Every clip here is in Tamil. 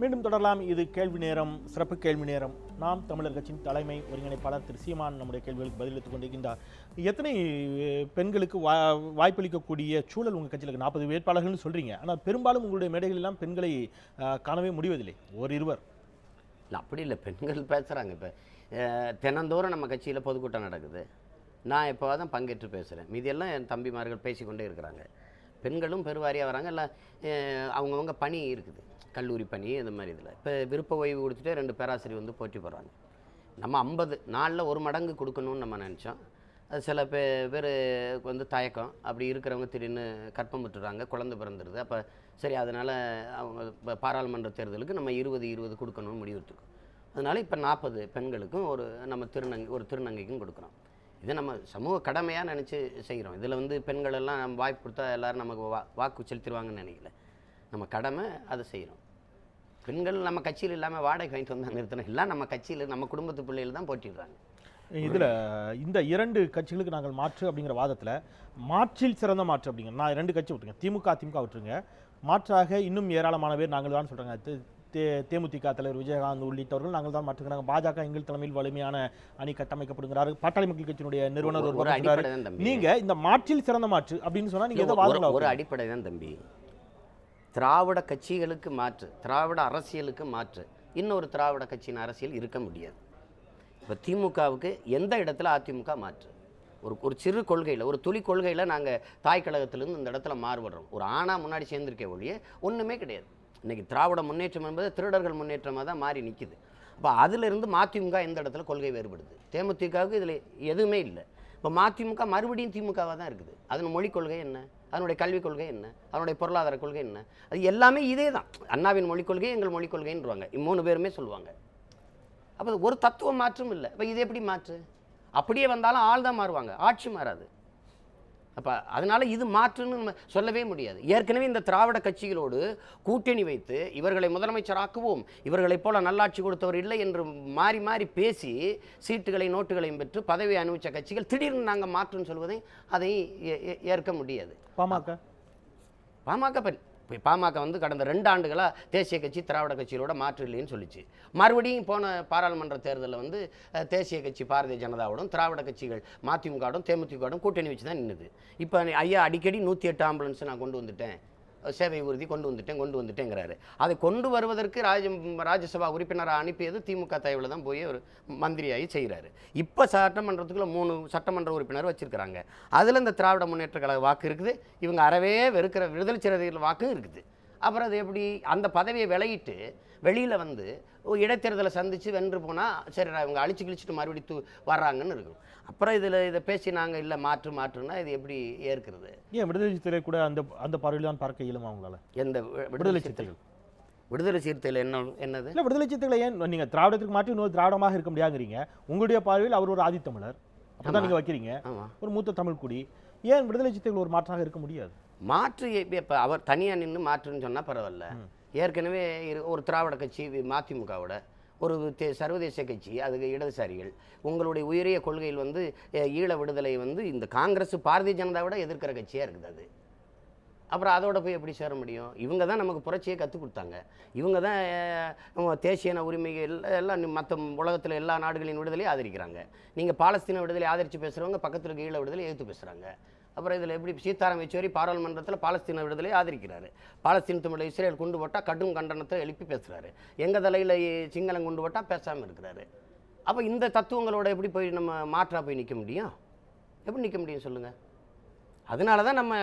மீண்டும் தொடரலாம். இது கேள்வி நேரம் சிறப்பு கேள்வி நேரம். நாம் தமிழர் கட்சியின் தலைமை ஒருங்கிணைப்பாளர் திரு சீமான் நம்முடைய கேள்விகளுக்கு பதிலளித்துக் கொண்டிருக்கின்றார். எத்தனை பெண்களுக்கு வா வாய்ப்பளிக்கக்கூடிய சூழல் உங்கள் கட்சியில் இருக்குது நாற்பது வேட்பாளர்கள்னு சொல்கிறீங்க ஆனால் பெரும்பாலும் உங்களுடைய மேடைகளெல்லாம் பெண்களை காணவே முடிவதில்லை. ஒரு இருவர். இல்லை அப்படி இல்லை. பெண்கள் பேசுகிறாங்க இப்போ தினந்தோறும் நம்ம கட்சியில் பொதுக்கூட்டம் நடக்குது. நான் இப்போ தான் பங்கேற்று பேசுகிறேன் மீதியெல்லாம் என் தம்பிமார்கள் பேசிக்கொண்டே இருக்கிறாங்க. பெண்களும் பெருவாரியாக வராங்க. இல்லை அவங்கவுங்க பணி இருக்குது. கல்லூரி பணி அந்த மாதிரி இதில். இப்போ விருப்ப ஓய்வு கொடுத்துட்டு ரெண்டு பேராசிரியர் வந்து போட்டி போடுறாங்க. நம்ம ஐம்பது நாளில் ஒரு மடங்கு கொடுக்கணும்னு நம்ம நினச்சோம். அது சில பே பேர் வந்து தயக்கம். அப்படி இருக்கிறவங்க திடீர்னு கற்பம் விட்டுறாங்க குழந்தை பிறந்துடுது அப்போ சரி அதனால் அவங்க இப்போ பாராளுமன்ற தேர்தலுக்கு நம்ம இருபது இருபது கொடுக்கணும்னு முடிவெடுத்துக்கோம் அதனால் இப்போ நாற்பது பெண்களுக்கும் ஒரு நம்ம திருநங்கை ஒரு திருநங்கைக்கும் கொடுக்குறோம். இதை நம்ம சமூக கடமையாக நினச்சி செய்கிறோம். இதில் வந்து பெண்கள் எல்லாம் நம்ம வாய்ப்பு கொடுத்தா எல்லாரும் நமக்கு வா வாக்கு செலுத்திடுவாங்கன்னு நினைக்கல. நம்ம கடமை அதை செய்கிறோம் பெண்கள் நம்ம கட்சியில் இல்லாமல் வாடகை வாங்கிட்டு வந்தாங்க நிறுத்தணும். எல்லாம் நம்ம கட்சியில் நம்ம குடும்பத்து பிள்ளைகள் தான் போட்டிடுறாங்க. இதுல இந்த இரண்டு கட்சிகளுக்கு நாங்கள் மாற்று அப்படிங்கிற வாதத்துல மாற்றில் சிறந்த மாற்று அப்படிங்கிற நான் ரெண்டு கட்சி விட்டுருங்க. திமுக திமுக விட்டுருங்க. மாற்றாக இன்னும் ஏராளமான பேர் நாங்கள் தான் சொல்றாங்க. தே- தேமுதிக தலைவர் விஜயகாந்த் உள்ளிட்டவர்கள் நாங்கள் தான் மாற்றுகிறாங்க. பாஜக எங்கள் தலைமையில் வலிமையான அணி கட்டமைக்கப்படுகிறார். பாட்டாளி மக்கள் கட்சியினுடைய நிறுவனர் ஒரு ஒருவர் சொல்றாரு. அடிப்படை தான் தம்பி. நீங்க இந்த மாற்றில் சிறந்த மாற்று அப்படின்னு சொன்னா நீங்க எதை ஒரு-? அடிப்படை தான் தம்பி. திராவிட கட்சிகளுக்கு மாற்று திராவிட அரசியலுக்கு மாற்று. இன்னொரு திராவிட கட்சியின் அரசியல் இருக்க முடியாது. இப்போ திமுகவுக்கு எந்த இடத்துல அதிமுக மாற்று? ஒரு ஒரு சிறு கொள்கையில் ஒரு துளி கொள்கையில் நாங்கள் தாய் கழகத்திலேருந்து இந்த இடத்துல மாறுபடுறோம். ஒரு ஆணா முன்னாடி சேர்ந்திருக்கே ஒழிய ஒன்றுமே கிடையாது. இன்றைக்கி திராவிட முன்னேற்றம் என்பது திருடர்கள் முன்னேற்றமாக தான் மாறி நிற்கிது அப்போ அதிலிருந்து மதிமுக எந்த இடத்துல கொள்கை வேறுபடுது? தேமுதிகவுக்கு இதில் எதுவுமே இல்லை. இப்போ மதிமுக மறுபடியும் திமுகவாக தான் இருக்குது. அதன் மொழிக் கொள்கை என்ன? அதனுடைய கல்விக் கொள்கை என்ன? அதனுடைய பொருளாதார கொள்கை என்ன? அது எல்லாமே இதே தான் அண்ணாவின் மொழிக் கொள்கை எங்கள் மொழிக் கொள்கைன்றாங்க மூணு பேருமே சொல்லுவாங்க. அப்போ ஒரு தத்துவ மாற்றும் இல்லை. இப்போ இது எப்படி மாற்று? அப்படியே வந்தாலும் ஆள் தான் மாறுவாங்க. ஆட்சி மாறாது. அப்போ அதனால இது மாற்றுன்னு நம்ம சொல்லவே முடியாது. ஏற்கனவே இந்த திராவிட கட்சிகளோடு கூட்டணி வைத்து இவர்களை முதலமைச்சராக்குவோம் இவர்களைப் போல நல்லாட்சி கொடுத்தவர் இல்லை என்று மாறி மாறி பேசி சீட்டுகளை நோட்டுகளையும் பெற்று பதவி அனுபவித்த கட்சிகள் திடீர்னு நாங்கள் மாற்றுன்னு சொல்வதை அதை ஏற்க முடியாது. பாமக? பாமக இப்போ பாமக வந்து கடந்த ரெண்டு ஆண்டுகளாக தேசிய கட்சி திராவிட கட்சிகளோட மாற்று இல்லைன்னு சொல்லிச்சு. மறுபடியும் போன பாராளுமன்ற தேர்தலில் வந்து தேசிய கட்சி பாரதிய ஜனதாவோடும் திராவிட கட்சிகள் மதிமுகவோடும் தேமுதிகவோடும் கூட்டணி வச்சு தான் நின்றுது இப்போ ஐயா அடிக்கடி நூற்றி எட்டு ஆம்புலன்ஸ் நான் கொண்டு வந்துட்டேன். சேவை உறுதி கொண்டு வந்துட்டேன் கொண்டு வந்துட்டேங்கிறாரு. அதை கொண்டு வருவதற்கு ராஜ ராஜ்யசபா உறுப்பினராக அனுப்பியது திமுக தயவில் தான் போய் ஒரு மந்திரியாகி செய்கிறாரு. இப்போ சட்டமன்றத்துக்குள்ள மூணு சட்டமன்ற உறுப்பினர் வச்சுருக்கிறாங்க. அதில் இந்த திராவிட முன்னேற்ற கழக வாக்கு இருக்குது. இவங்க அறவே வெறுக்கிற விடுதலை சிறுத்தைகள் வாக்கும் இருக்குது. அப்புறம் அது எப்படி அந்த பதவியை விலகிட்டு வெளியில் வந்து இடைத்தேர்தலை சந்தித்து வென்று போனால் சரி இவங்க அழிச்சு கிழிச்சிட்டு மறுபடியும் தூ வர்றாங்கன்னு இருக்கும். அப்புறம் இதில் இதை பேசி நாங்கள் இல்லை மாற்று மாற்றுன்னா இது எப்படி ஏற்கிறது? ஏன் விடுதலை சிறுத்தை கூட அந்த அந்த பார்வையில் தான் பார்க்க இயலுமா அவங்களால எந்த விடுதலை சிறுத்தைகள்? விடுதலை சிறுத்தையில் என்ன என்னது? இல்ல விடுதலை சிறுத்தைகளை ஏன் நீங்க திராவிடத்துக்கு மாற்றி இன்னொரு திராவிடமாக இருக்க முடியாங்கிறீங்க உங்களுடைய பார்வையில் அவர் ஒரு ஆதித்தமிழர் அப்படிதான் நீங்க வைக்கிறீங்க. ஆமாம் ஒரு மூத்த தமிழ் குடி. ஏன் விடுதலை சிறுத்தைகள் ஒரு மாற்றாக இருக்க முடியாது? மாற்று இப்போ அவர் தனியாக நின்று மாற்றுன்னு சொன்னால் பரவாயில்ல. ஏற்கனவே இரு- ஒரு திராவிட கட்சி மதிமுகவோட ஒரு தே- சர்வதேச கட்சி அதுக்கு இடதுசாரிகள். உங்களுடைய உயரிய கொள்கையில் வந்து ஈழ விடுதலை வந்து இந்த காங்கிரஸ் பாரதிய ஜனதாவோட எதிர்க்கிற கட்சியாக இருக்குது அது. அப்புறம் அதோட போய் எப்படி சேர முடியும்? இவங்க தான் நமக்கு புரட்சியை கற்றுக் கொடுத்தாங்க. இவங்க தான் தேசியன உரிமைகள் எல்லாம் மற்ற உலகத்தில் எல்லா நாடுகளின் விடுதலையும் ஆதரிக்கிறாங்க. நீங்கள் பாலஸ்தீன விடுதலை ஆதரித்து பேசுகிறவங்க பக்கத்தில் இருக்க ஈழ விடுதலை எதிர்த்து பேசுகிறாங்க அப்புறம் இதில் எப்படி சீதாராம் யெச்சூரி பாராளுமன்றத்தில் பாலஸ்தீன விடுதலையை ஆதரிக்கிறாரு. பாலஸ்தீன் தமிழை இஸ்ரேல் கொண்டு போட்டால் கடும் கண்டனத்தை எழுப்பி பேசுகிறாரு எங்கள் தலையில் சிங்களம் கொண்டு போட்டால் பேசாமல் இருக்கிறாரு. அப்போ இந்த தத்துவங்களோட எப்படி போய் நம்ம மாற்றாக போய் நிற்க முடியும்? எப்படி நிற்க முடியும் சொல்லுங்கள் அதனால தான் நம்ம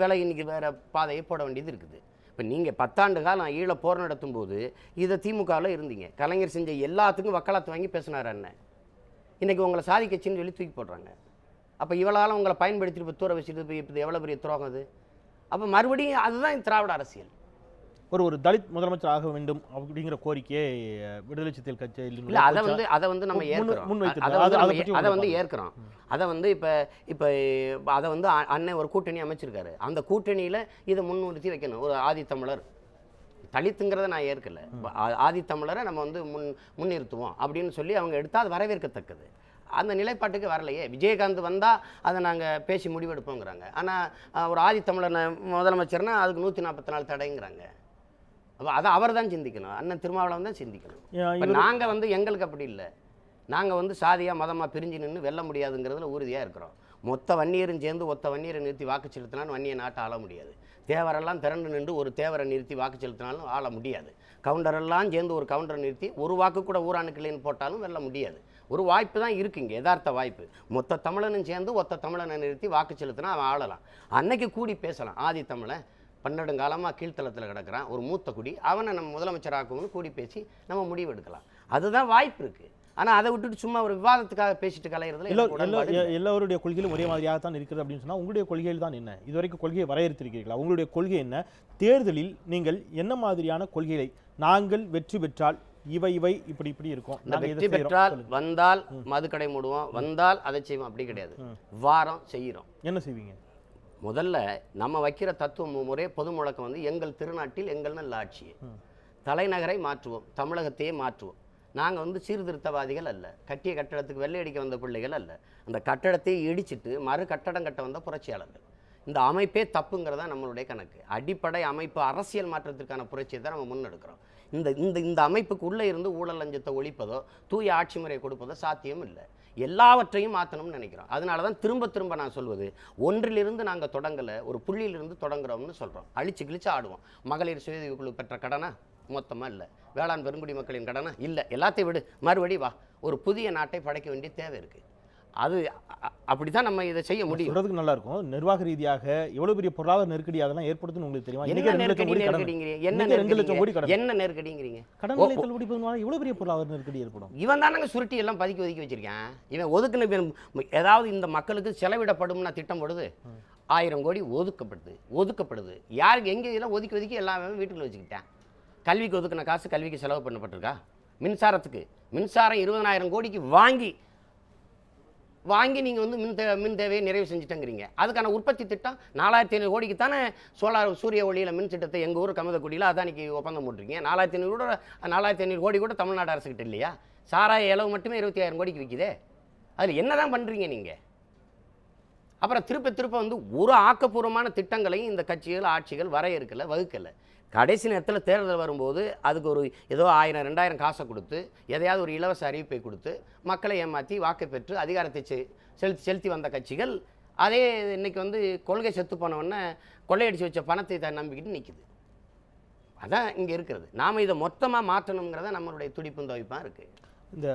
விலை இன்றைக்கி வேறு பாதையை போட வேண்டியது இருக்குது. இப்போ நீங்கள் பத்தாண்டு காலம் ஈழ போர் நடத்தும் போது இதை திமுகவில் இருந்தீங்க. கலைஞர் செஞ்ச எல்லாத்துக்கும் வக்காலத்து வாங்கி பேசினார் அண்ணன். இன்றைக்கி உங்களை சாதி கட்சின்னு சொல்லி தூக்கி போடுறாங்க. அப்போ இவ்வளோ உங்களை பயன்படுத்திட்டு இப்போ தூர வச்சுட்டு இப்போ இப்போ எவ்வளோ பெரிய துரோகம் அது? அப்போ மறுபடியும் அதுதான் திராவிட அரசியல். ஒரு ஒரு தலித் முதலமைச்சர் ஆக வேண்டும் அப்படிங்கிற கோரிக்கையை விடுதலை சிறுத்தைகள் கட்சியில் இல்லை அதை வந்து அதை வந்து நம்ம ஏற்கிறோம். அதை வந்து ஏற்கிறோம். அதை வந்து இப்போ இப்போ அதை வந்து அண்ணன் ஒரு கூட்டணி அமைச்சிருக்காரு. அந்த கூட்டணியில் இதை முன்னிறுத்தி வைக்கணும். ஒரு ஆதித்தமிழர். தலித்துங்கிறத நான் ஏற்கல. ஆதித்தமிழரை நம்ம வந்து முன் முன்னிறுத்துவோம் அப்படின்னு சொல்லி அவங்க எடுத்தால் அது வரவேற்கத்தக்கது. அந்த நிலைப்பாட்டுக்கு வரலையே. விஜயகாந்த் வந்தால் அதை நாங்கள் பேசி முடிவெடுப்போங்கிறாங்க. ஆனால் ஒரு ஆதித்தமிழர் முதலமைச்சர்னா அதுக்கு நூற்றி நாற்பத்தி நாலு தடைங்கிறாங்க. அப்ப அதை அவர் தான் சிந்திக்கணும். அண்ணன் திருமாவளவன் தான் சிந்திக்கணும். இப்போ நாங்கள் வந்து எங்களுக்கு அப்படி இல்லை. நாங்கள் வந்து சாதியாக மதமாக பிரிஞ்சு நின்று வெல்ல முடியாதுங்கிறதுல உறுதியாக இருக்கிறோம். மொத்த வன்னியரும் சேர்ந்து ஒத்த வன்னியரை நிறுத்தி வாக்கு செலுத்தினாலும் வன்னிய நாட்டை ஆள முடியாது. தேவரெல்லாம் திரண்டு நின்று ஒரு தேவரை நிறுத்தி வாக்கு செலுத்தினாலும் ஆள முடியாது. கவுண்டரெல்லாம் சேர்ந்து ஒரு கவுண்டரை நிறுத்தி ஒரு வாக்கு கூட ஊரானுக்கு இல்லைன்னு போட்டாலும் வெல்ல முடியாது. ஒரு வாய்ப்பு தான் இருக்கு இங்கே யதார்த்த வாய்ப்பு. மொத்த தமிழனும் சேர்ந்து ஒத்த தமிழனை நிறுத்தி வாக்கு செலுத்தினா அவன் ஆளலாம். அன்னைக்கு கூடி பேசலாம். ஆதி தமிழன் பன்னெடுங்காலமாக கீழ்த்தளத்தில் கிடக்கிறான். ஒரு மூத்த குடி. அவனை நம்ம முதலமைச்சராக்கணும்னு கூடி பேசி நம்ம முடிவு எடுக்கலாம் அதுதான் வாய்ப்பு இருக்குது ஆனால் அதை விட்டுட்டு சும்மா ஒரு விவாதத்துக்காக பேசிட்டு கலையிறதுல. எல்லோருடைய கொள்கையிலும் ஒரே மாதிரியாக தான் இருக்கிறது அப்படின்னு சொன்னா உங்களுடைய கொள்கையில் தான் என்ன? இதுவரைக்கும் கொள்கையை வரையறுத்திருக்கிறீர்களா உங்களுடைய கொள்கை என்ன? தேர்தலில் நீங்கள் என்ன மாதிரியான கொள்கைகளை நாங்கள் வெற்றி பெற்றால் இவை இவை இப்படி இப்படி இருக்கும். இந்த வெற்றி. பெற்றால். வந்தால் மதுக்கடை மூடுவோம். வந்தால் அதை செய்வோம். அப்படி கிடையாது. வாரம் செய்கிறோம் என்ன செய்வீங்க? முதல்ல நம்ம வைக்கிற தத்துவ முறை பொது முழக்கம் வந்து எங்கள் திருநாட்டில் எங்கள் நல்ல ஆட்சி தலைநகரை மாற்றுவோம். தமிழகத்தையே மாற்றுவோம். நாங்கள் வந்து சீர்திருத்தவாதிகள் அல்ல. கட்டிய கட்டடத்துக்கு வெள்ளை அடிக்க வந்த பிள்ளைகள் அல்ல. அந்த கட்டடத்தை இடிச்சிட்டு மறு கட்டடம் கட்ட வந்த புரட்சியாளர்கள். இந்த அமைப்பே தப்புங்கிறதா நம்மளுடைய கணக்கு. அடிப்படை அமைப்பு அரசியல் மாற்றத்திற்கான புரட்சியை தான் நம்ம முன்னெடுக்கிறோம். இந்த இந்த இந்த அமைப்புக்கு உள்ளே இருந்து ஊழல் லஞ்சத்தை ஒழிப்பதோ தூய ஆட்சி முறை கொடுப்பதோ சாத்தியம் இல்லை. எல்லாவற்றையும் மாற்றணும்னு நினைக்கிறோம். அதனால தான் திரும்ப திரும்ப நான் சொல்வது ஒன்றிலிருந்து நாங்கள் தொடங்கலை ஒரு புள்ளியிலிருந்து தொடங்குறோம்னு சொல்கிறோம் அழிச்சு கிழிச்சு ஆடுவோம். மகளிர் சுய குழு பெற்ற கடனா? மொத்தமாக இல்லை. வேளாண் பெருங்குடி மக்களின் கடனா? இல்லை. எல்லாத்தையும் விடு. மறுபடி வா. ஒரு புதிய நாட்டை படைக்க வேண்டிய தேவை இருக்குது அது அப்படி தான் நம்ம இதை செய்ய முடியும். சொல்றதுக்கு நல்லா இருக்கும் நிர்வாக ரீதியாக எவ்வளவு பெரிய பொருளாதார நெருக்கடி அதெல்லாம் ஏற்படுத்துன்னு உங்களுக்கு தெரியுமா? என்ன நெருக்கடி நெருக்கடிங்கிறீங்க? என்ன ரெண்டு லட்சம் கோடி கடன். என்ன நெருக்கடிங்கிறீங்க? கடன் நிலை தள்ளுபடி பண்ணுவாங்க எவ்வளவு பெரிய பொருளாதார நெருக்கடி ஏற்படும். இவன் தானங்க சுருட்டி எல்லாம் பதுக்கி ஒதுக்கி வச்சிருக்கேன். இவன் ஒதுக்குன ஏதாவது இந்த மக்களுக்கு செலவிடப்படும்னா திட்டம் போடுது. ஆயிரம் கோடி ஒதுக்கப்படுது. ஒதுக்கப்படுது. யாருக்கு எங்கே இதெல்லாம் ஒதுக்கி ஒதுக்கி எல்லாமே வீட்டுக்குள்ள வச்சுக்கிட்டேன்? கல்விக்கு ஒதுக்கின காசு கல்விக்கு செலவு பண்ணப்பட்டிருக்கா? மின்சாரத்துக்கு. மின்சாரம் இருபதனாயிரம் கோடிக்கு வாங்கி வாங்கி நீங்கள் வந்து மின் தே மின் தேவையை நிறைவு செஞ்சுட்டேங்கிறீங்க. அதுக்கான உற்பத்தி திட்டம் நாலாயிரத்தி ஐநூறு கோடிக்கு தானே சோலார் சூரிய ஒளியில் மின் திட்டத்தை எங்கள் ஊர் கமதக்குடியில் அதானிக்கு ஒப்பந்தம் போட்டிருக்கீங்க. நாலாயிரத்தி ஐநூறு கூட நாலாயிரத்தி ஐநூறு கோடி கூட தமிழ்நாடு அரசுக்கிட்ட இல்லையா? சாராய இலவு மட்டுமே இருபத்தி ஆயிரம் கோடிக்கு விற்கிதே அதில் என்ன தான் பண்ணுறீங்க நீங்கள் அப்புறம் திருப்ப திருப்ப வந்து ஒரு ஆக்கப்பூர்வமான திட்டங்களையும் இந்த கட்சிகள் ஆட்சிகள் வரையறுக்கலை வகுக்கலை. கடைசி நேரத்தில் தேர்தல் வரும்போது அதுக்கு ஒரு ஏதோ ஆயிரம் ரெண்டாயிரம் காசை கொடுத்து எதையாவது ஒரு இலவச அறிவிப்பை கொடுத்து மக்களை ஏமாற்றி வாக்கை பெற்று அதிகாரத்தை செ- செலுத்தி செலுத்தி வந்த கட்சிகள் அதே இன்றைக்கி வந்து கொள்கை செத்து போனவொடனே கொள்ளையடிச்சு வச்ச பணத்தை தான் நம்பிக்கிட்டு நிற்கிது அதான் இங்கே இருக்கிறது. நாம் இதை மொத்தமாக மாற்றணுங்கிறத நம்மளுடைய துடிப்பும் துவைப்பாக இருக்குது இந்த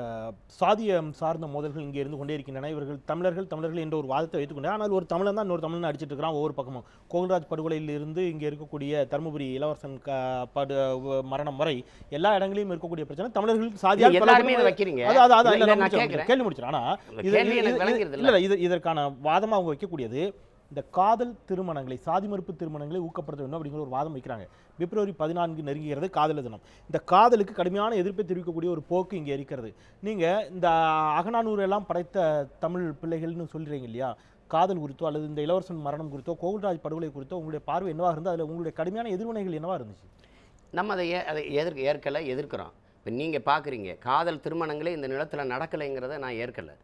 சாதியம் சார்ந்த மோதல்கள் இங்கே இருந்து கொண்டே இருக்கின்றன. இவர்கள் தமிழர்கள் தமிழர்கள் என்ற ஒரு வாதத்தை வைத்துக்கொண்டு ஆனால் ஒரு தமிழன் தான் இன்னொரு தமிழன் அடிச்சிட்டு இருக்கிறான் ஒவ்வொரு பக்கமும். கோகுல்ராஜ் படுகொலையில் இருந்து இங்கே இருக்கக்கூடிய தருமபுரி இளவரசன் படு மரணம் வரை எல்லா இடங்களிலும் இருக்கக்கூடிய பிரச்சனை. தமிழர்களுக்கு கேட்கிறேன். கேள்வி முடிச்சிடும் ஆனா இந்த இது- கேள்வி இது- எனக்கு இது- விளங்குறது இல்ல இல்ல, இது இதற்கான வாதமா அவங்க வைக்கக்கூடியது இந்த காதல் திருமணங்களை சாதி மறுப்பு திருமணங்களை ஊக்கப்படுத்த வேண்டும் அப்படிங்கிற ஒரு வாதம் வைக்கிறாங்க. பிப்ரவரி பதினான்கு நெருங்குகிறது காதலர் தினம். இந்த காதலுக்கு கடுமையான எதிர்ப்பை தெரிவிக்கக்கூடிய ஒரு போக்கு இங்கே இருக்கிறது. நீங்கள் இந்த அகநானூறு எல்லாம் படைத்த தமிழ் பிள்ளைகள்னு சொல்கிறீங்க இல்லையா? காதல் குறித்தோ அல்லது இந்த இளவரசன் மரணம் குறித்தோ கோகுல்ராஜ் படுகொலை குறித்தோ உங்களுடைய பார்வை என்னவாக இருந்து அதில் உங்களுடைய கடுமையான எதிர்வினைகள் என்னவா இருந்துச்சு? நம்ம அதை ஏ அதை எதிர்க்க ஏற்கலை எதிர்க்கிறோம். இப்போ நீங்கள் பார்க்குறீங்க காதல் திருமணங்களே இந்த நிலத்தில் நடக்கலைங்கிறத நான் ஏற்கலை.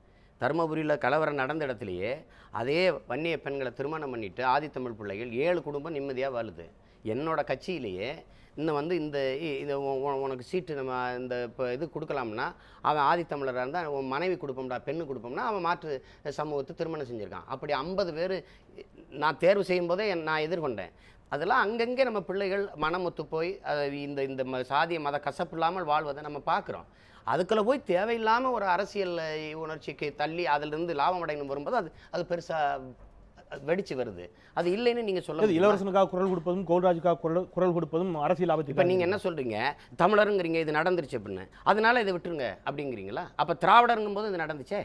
தருமபுரியில் கலவரம் நடந்த இடத்துலையே அதே வன்னிய பெண்களை திருமணம் பண்ணிவிட்டு ஆதித்தமிழ் பிள்ளைகள் ஏழு குடும்பம் நிம்மதியாக வாழுது. என்னோடய கட்சியிலேயே இன்னும் வந்து இந்த இ- உ- உனக்கு சீட்டு நம்ம இந்த இப்போ இது கொடுக்கலாம்னா அவன் ஆதித்தமிழராக இருந்தால் உன் மனைவி கொடுப்போம்டா பெண்ணு கொடுப்போம்னா அவன் மாற்று சமூகத்தை திருமணம் செஞ்சுருக்கான். அப்படி ஐம்பது பேர் நான் தேர்வு செய்யும் போதே நான் எதிர்கொண்டேன். அதெல்லாம் அங்கங்கே நம்ம பிள்ளைகள் மனமொத்து போய் இந்த இந்த ம- சாதிய மத கசப்பு இல்லாமல் வாழ்வதை நம்ம பார்க்குறோம். அதுக்குள்ள போய் தேவையில்லாமல் ஒரு அரசியல் உணர்ச்சிக்கு தள்ளி அதிலிருந்து லாபம் அடையணும் வரும்போது அது அது பெருசாக வெடிச்சு வருது. அது இல்லைன்னு நீங்கள் சொல்ல? இளவரசனுக்காக குரல் கொடுப்பதும் கோகுல்ராஜுக்காக குரல் குரல் கொடுப்பதும் அரசியல் இப்போ ஆபத்து நீங்கள் என்ன சொல்கிறீங்க தமிழருங்கிறீங்க இது நடந்துருச்சு அப்படின்னு. அதனால இதை விட்டுருங்க அப்படிங்கிறீங்களா? அப்போ திராவிடருங்கும் போது இது நடந்துச்சே?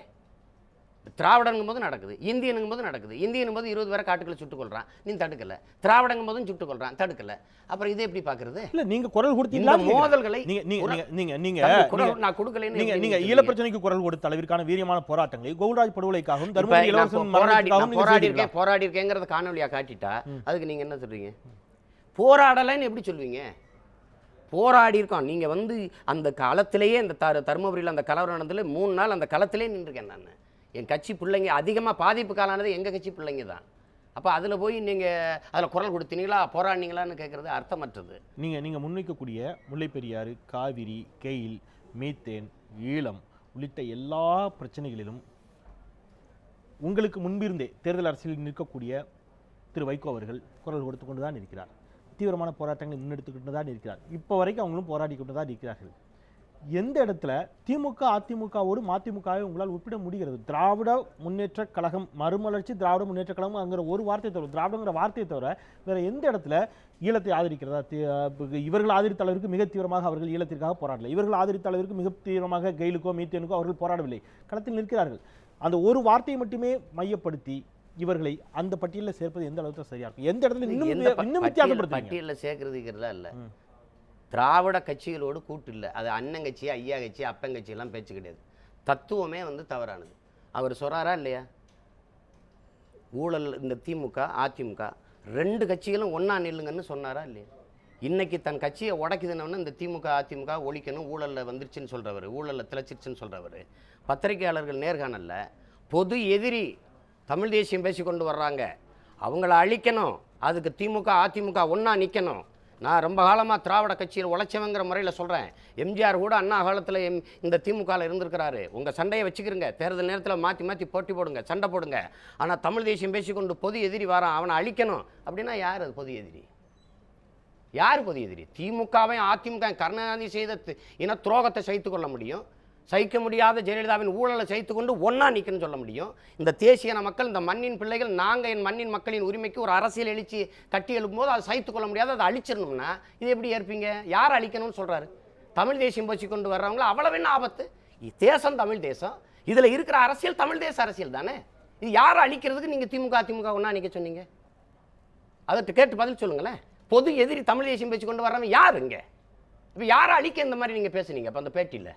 திராவிடங்கும் போது நடக்குது இந்தியனுங்கும் போது நடக்குது. இந்தியனும் போது இருபது பேரை காட்டுக்களை சுட்டுக் கொள்றான் நீ தடுக்கல. திராவிடங்கும் போதும் சுட்டுக் கொள்றான் தடுக்கல. அப்புறம் இதை எப்படி பார்க்கறது? இல்ல நீங்க குரல் இந்த கொடுத்தீங்களா மோதல்களை நீங்க நீங்க நீங்க நான் கொடுக்கலைன்னு நீங்க நீங்க ஈழ? பிரச்சனைக்கு குரல் கொடுத்த அளவிற்கான வீரியமான போராட்டங்களை கோகுல்ராஜ் படுகொலைக்காகவும் தர்மபுரி போ- போராடி போராடி? இருக்கேன் போராடி இருக்கேங்கிறத காணொலியா காட்டிட்டா அதுக்கு நீங்க என்ன சொல்றீங்க? போராடலைன்னு எப்படி சொல்வீங்க? போராடி இருக்கோம். நீங்க வந்து அந்த களத்திலேயே அந்த தரு தருமபுரியில் அந்த கலவரம் நடந்ததுல மூணு நாள் அந்த களத்திலே நின்றுருக்கேன் நான். என் கட்சி பிள்ளைங்க அதிகமாக பாதிப்பு காலானது எங்கள் கட்சி பிள்ளைங்க தான். அப்போ அதில் போய் நீங்கள் அதில் குரல் கொடுத்தீங்களா போராடினீங்களான்னு கேட்குறது அர்த்தமற்றது. நீங்கள் நீங்கள் முன்வைக்கக்கூடிய முல்லைப்பெரியாறு காவிரி கெயில் மீத்தேன் ஈழம் உள்ளிட்ட எல்லா பிரச்சனைகளிலும் உங்களுக்கு முன்பிருந்தே தேர்தல் அரசியலில் நிற்கக்கூடிய திரு வைகோ அவர்கள் குரல் கொடுத்து கொண்டு தான் இருக்கிறார். தீவிரமான போராட்டங்களை முன்னெடுத்துக்கிட்டு தான் இருக்கிறார். இப்போ வரைக்கும் அவங்களும் போராடி கொண்டு தான் இருக்கிறார்கள். எந்த இடத்துல திமுக அதிமுகவோடு மதிமுகவை உங்களால் ஒப்பிட முடிகிறது? திராவிட முன்னேற்ற கழகம் மறுமலர்ச்சி திராவிட முன்னேற்ற கழகம் அங்கிற ஒரு வார்த்தையை தவிர திராவிடங்கிற வார்த்தையை தவிர வேற எந்த இடத்துல ஈழத்தை ஆதரிக்கிறதா? இவர்கள் ஆதரித்த அளவிற்கு மிக தீவிரமாக அவர்கள் ஈழத்திற்காக போராடல. இவர்கள் ஆதரித்த அளவிற்கு மிக தீவிரமாக கெயிலுக்கோ மீத்தேனுக்கோ அவர்கள் போராடவில்லை. களத்தில் நிற்கிறார்கள். அந்த ஒரு வார்த்தையை மட்டுமே மையப்படுத்தி இவர்களை அந்த பட்டியலில் சேர்ப்பது எந்த அளவுக்கு சரியா இருக்கும்? எந்த இடத்துல இன்னும் பட்டியலில் சேர்க்கறதுக்கிறதா இல்லை. திராவிட கட்சிகளோடு கூட்டு இல்லை. அது அண்ணன் கட்சி ஐயா கட்சி அப்பன் கட்சியெல்லாம் பேச்சு கிடையாது. தத்துவமே வந்து தவறானது. அவர் சொல்கிறாரா இல்லையா? ஊழல் இந்த திமுக அதிமுக ரெண்டு கட்சிகளும் ஒன்றா நில்லுங்கன்னு சொன்னாரா இல்லையா? இன்னைக்கு தன் கட்சியை உடைக்குதுன்னு இந்த திமுக அதிமுக ஒழிக்கணும் ஊழலில் வந்துருச்சுன்னு சொல்கிறவர் ஊழலில் திளைச்சிருச்சுன்னு சொல்கிறவர் பத்திரிகையாளர்கள் நேர்காணலில். பொது எதிரி தமிழ் தேசியம் பேசி கொண்டு வர்றாங்க. அவங்கள அழிக்கணும். அதுக்கு திமுக அதிமுக ஒன்றா நிற்கணும் நான் ரொம்ப காலமாக திராவிட கட்சியில் உழைச்சவங்கிற முறையில் சொல்கிறேன் எம்ஜிஆர் கூட அண்ணா காலத்தில் எம் இந்த திமுகவில் இருந்திருக்கிறாரு. உங்கள் சண்டையை வச்சுக்கிறங்க தேர்தல் நேரத்தில் மாற்றி மாற்றி போட்டி போடுங்க சண்டை போடுங்க. ஆனால் தமிழ் தேசியம் பேசிக்கொண்டு பொது எதிரி வரான் அவனை அழிக்கணும். அப்படின்னா யார் அது பொது எதிரி? யார் பொது எதிரி? திமுகவையும் அதிமுக கருணாநிதி செய்த இன துரோகத்தை சைத்துக்கொள்ள கொள்ள முடியும். சகிக்க முடியாத ஜெயலலிதாவின் ஊழலை சகித்து கொண்டு ஒன்றா நிற்கணும்னு சொல்ல முடியும். இந்த தேசியன மக்கள் இந்த மண்ணின் பிள்ளைகள் நாங்கள் என் மண்ணின் மக்களின் உரிமைக்கு ஒரு அரசியல் எழுச்சி கட்டி எழுப்பும்போது அதை சகித்து கொள்ள முடியாது அதை அழிச்சிடணும்னா இது எப்படி ஏற்பீங்க? யார் அழிக்கணும்னு சொல்கிறாரு தமிழ் தேசியம் போச்சு கொண்டு வர்றவங்கள அவ்வளவு என்ன ஆபத்து? தேசம் தமிழ் தேசம். இதில் இருக்கிற அரசியல் தமிழ் தேச அரசியல் தானே? இது யார் அழிக்கிறதுக்கு நீங்கள் திமுக திமுக ஒன்றா நிற்க சொன்னீங்க? அதற்கு கேட்டு பதில் சொல்லுங்களேன். பொது எதிரி தமிழ் தேசியம் பேச்சு கொண்டு வர்றவங்க யாருங்க இப்போ யாரை அழிக்க இந்த மாதிரி நீங்கள் பேசுனீங்க? அப்போ அந்த பேட்டியில்.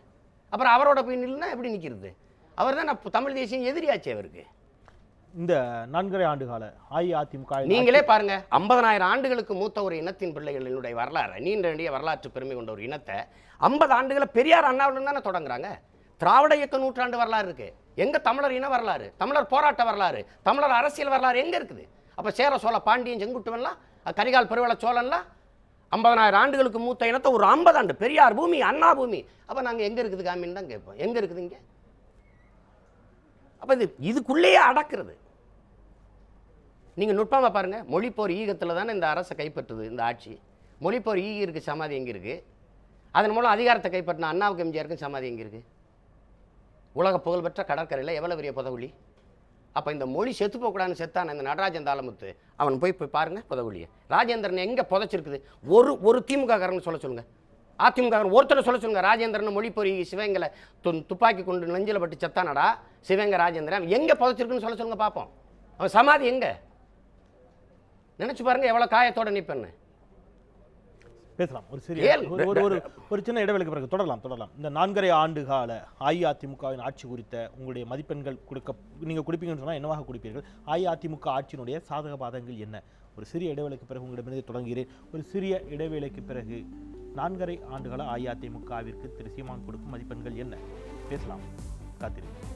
அப்புறம் அவரோட போய் நில்லுனா எப்படி நிற்கிறது அவர் தான் தமிழ் தேசியம் எதிரியாச்சு அவருக்கு. இந்த நான்கரை ஆண்டு கால அஇஅதிமுக நீங்களே பாருங்க ஐம்பதனாயிரம் ஆண்டுகளுக்கு மூத்த ஒரு இனத்தின் பிள்ளைகளினுடைய வரலாறு நீண்ட நெடிய வரலாற்று பெருமை கொண்ட ஒரு இனத்தை ஐம்பது ஆண்டுகளை பெரியார் அண்ணாவிலும் தானே தொடங்குறாங்க? திராவிட இயக்க நூற்றாண்டு வரலாறு இருக்கு. எங்க தமிழர் இன வரலாறு தமிழர் போராட்ட வரலாறு தமிழர் அரசியல் வரலாறு எங்க இருக்குது? அப்ப சேர சோழ பாண்டியன் செங்குட்டுவன்லாம் கரிகால் பெருவள சோழன்லாம் ஐம்பதனாயிரம் ஆண்டுகளுக்கு மூத்த இனத்தை ஒரு ஐம்பது ஆண்டு பெரியார் பூமி அண்ணா பூமி. அப்போ நாங்கள் எங்கே இருக்குது காமின்னு தான் கேட்போம். எங்கே இருக்குது இங்கே? அப்போ இது இதுக்குள்ளேயே அடக்கிறது. நீங்கள் நுட்பமாக பாருங்கள் மொழிப்போர் ஈகத்தில் தானே இந்த அரசை கைப்பற்றுது இந்த ஆட்சி. மொழிப்போர் ஈகிற்கு சமாதி எங்கே இருக்குது அதன் மூலம் அதிகாரத்தை கைப்பற்றின அண்ணாவுக்கு எம்ஜிஆருக்கும் சமாதி எங்கே இருக்குது உலக புகழ்பெற்ற கடற்கரையில் எவ்வளோ பெரிய புதவுளி? அப்போ இந்த மொழி செத்து போகக்கூடாதுன்னு செத்தான இந்த நடராஜன் தாளமுத்து. அவன் போய் போய் பாருங்கள் புதவுளியை ராஜேந்திரன் எங்கே புதைச்சிருக்குது? ஒரு ஒரு திமுக சொல்ல சொல்லுங்கள் அதிமுக ஒருத்தரை சொல்ல சொல்லுங்கள் ராஜேந்திரன் மொழி பொறி சிவங்களை து துப்பாக்கி கொண்டு நெஞ்சில் பட்டு செத்தானடா? சிவங்க ராஜேந்திரன் எங்கே புதைச்சிருக்குன்னு சொல்ல சொல்லுங்கள் பார்ப்போம் அவன் சமாதி எங்கே? நினச்சி பாருங்கள் எவ்வளோ காயத்தோட நிப்பேன்னு. பேசலாம். ஒரு சிறிய. ஒரு ஒரு ஒரு ஒரு சின்ன இடைவெளிக்கு பிறகு தொடரலாம் தொடரலாம். இந்த நான்கரை ஆண்டு கால அஇஅதிமுகவின் ஆட்சி குறித்த உங்களுடைய மதிப்பெண்கள் கொடுக்க நீங்க கொடுப்பீங்கன்னு சொன்னா என்னவாக கொடுப்பீர்கள்? அஇஅதிமுக ஆட்சியினுடைய சாதக பாதகங்கள் என்ன? ஒரு சிறிய இடைவேளைக்கு பிறகு உங்களிடமிருந்து தொடங்குகிறேன். ஒரு சிறிய இடைவேளைக்கு பிறகு நான்கரை ஆண்டுகால அஇஅதிமுகவிற்கு திரு சீமான் கொடுக்கும் மதிப்பெண்கள் என்ன? பேசலாம். காத்திருக்கிறேன்